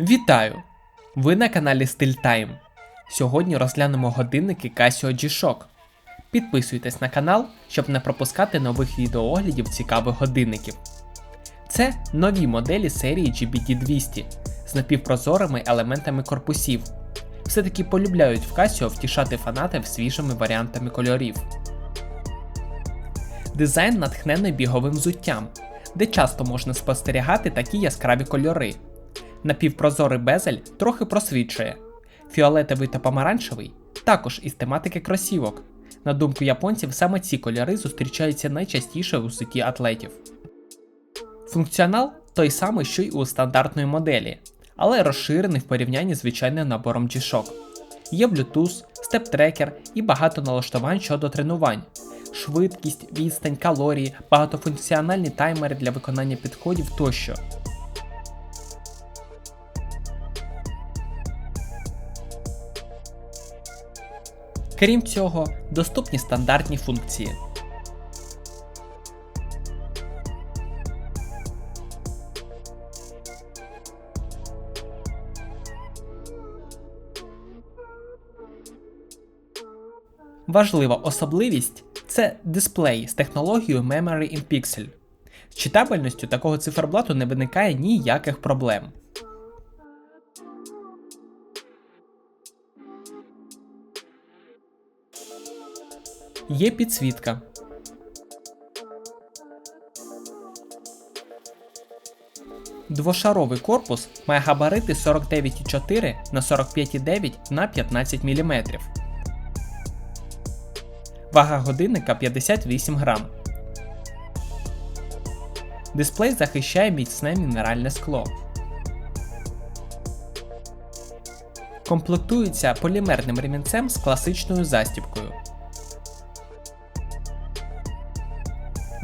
Вітаю! Ви на каналі StillTime. Сьогодні розглянемо годинники Casio G-Shock. Підписуйтесь на канал, щоб не пропускати нових відеооглядів цікавих годинників. Це нові моделі серії GBT200 з напівпрозорими елементами корпусів. Все-таки полюбляють в Casio втішати фанатів свіжими варіантами кольорів. Дизайн натхнений біговим взуттям, де часто можна спостерігати такі яскраві кольори. Напівпрозорий безель трохи просвічує. Фіолетовий та помаранчевий також із тематики кросівок. На думку японців, саме ці кольори зустрічаються найчастіше у суті атлетів. Функціонал той самий, що й у стандартної моделі, але розширений в порівнянні з звичайним набором G-Shock. Є Bluetooth, степ-трекер і багато налаштувань щодо тренувань, швидкість, відстань, калорії, багатофункціональні таймери для виконання підходів тощо. Крім цього, доступні стандартні функції. Важлива особливість це дисплей з технологією Memory in Pixel. З читабельністю такого циферблату не виникає ніяких проблем. Є підсвітка. Двошаровий корпус має габарити 49,4 на 45,9 на 15 мм. Вага годинника 58 грам. Дисплей захищає міцне мінеральне скло. Комплектується полімерним ремінцем з класичною застібкою.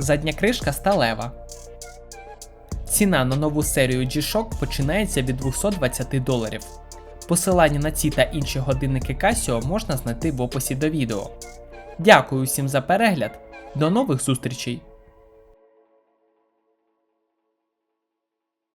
Задня кришка сталева. Ціна на нову серію G-Shock починається від 220 доларів. Посилання на ці та інші годинники Casio можна знайти в описі до відео. Дякую всім за перегляд. До нових зустрічей!